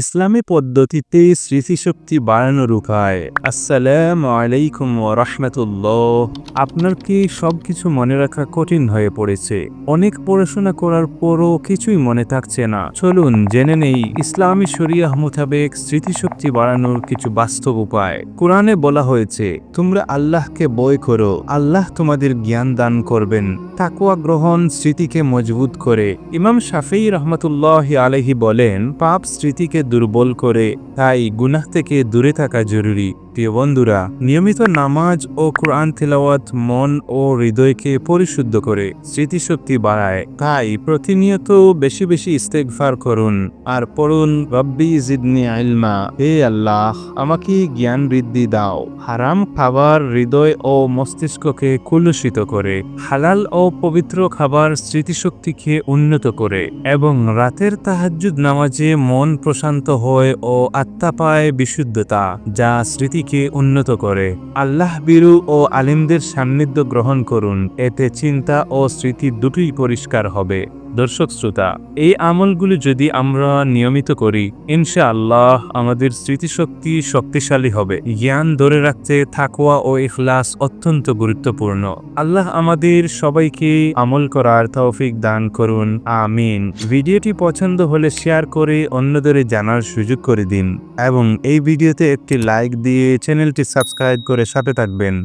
ইসলামী পদ্ধতিতে স্মৃতিশক্তি বাড়ানোর উপায় আসসালামু আলাইকুম রহমতুল্লাহ। আপনার কি সব কিছু মনে রাখা কঠিন হয়ে পড়েছে? অনেক পড়াশোনা করার পরও কিছুই মনে থাকছে না। চলুন জেনে নেই ইসলামী শরিয়াহ মোতাবেক স্মৃতিশক্তি বাড়ানোর কিছু বাস্তব উপায়। কোরআনে বলা হয়েছে, তোমরা আল্লাহকে বই করো। আল্লাহ তোমাদের জ্ঞান দান করবেন। তাকুয়া গ্রহণ স্মৃতিকে মজবুত করে। ইমাম শাফি রহমতুল্লাহ আলহি বলেন, পাপ স্মৃতিকে দুর্বল করে তাই গুনাহ থেকে দূরে থাকা জরুরি। প্রিয় বন্ধুরা, নিয়মিত নামাজ ও কোরআন তেলাওয়াত মন ও হৃদয়কে পরিশুদ্ধ করে স্মৃতিশক্তি বাড়ায়। তাই প্রতিনিয়ত বেশি বেশি ইস্তেগফার করুন আর পড়ুন, রব্বি জিদনি আইলমা হে আল্লাহ, আমাকে জ্ঞান বৃদ্ধি দাও। হারাম খাবার হৃদয় ও মস্তিষ্ককে কুলুষিত করে। হালাল ও পবিত্র খাবার স্মৃতিশক্তিকে উন্নত করে এবং রাতের তাহাজ্জুদ নামাজে মন প্রশান্ত হয় ও আত্মা পায় বিশুদ্ধতা, যা স্মৃতিকে উন্নত করে। আল্লাহ বিরু ও আলিমদের সান্নিধ্য গ্রহণ করুন, এতে চিন্তা ও স্মৃতি দুটোই পরিষ্কার হবে। দর্শক শ্রোতা, এই আমলগুলি যদি আমরা নিয়মিত করি ইনশা আল্লাহ আমাদের স্মৃতিশক্তি শক্তিশালী হবে। জ্ঞান ধরে রাখতে থাকোয়া ও ইখলাস অত্যন্ত গুরুত্বপূর্ণ। আল্লাহ আমাদের সবাইকে আমল করার তৌফিক দান করুন। আমিন। ভিডিওটি পছন্দ হলে শেয়ার করে অন্যদের জানার সুযোগ করে দিন। এবং এই ভিডিওতে একটি লাইক দিয়ে চ্যানেলটি সাবস্ক্রাইব করে সাথে থাকবেন।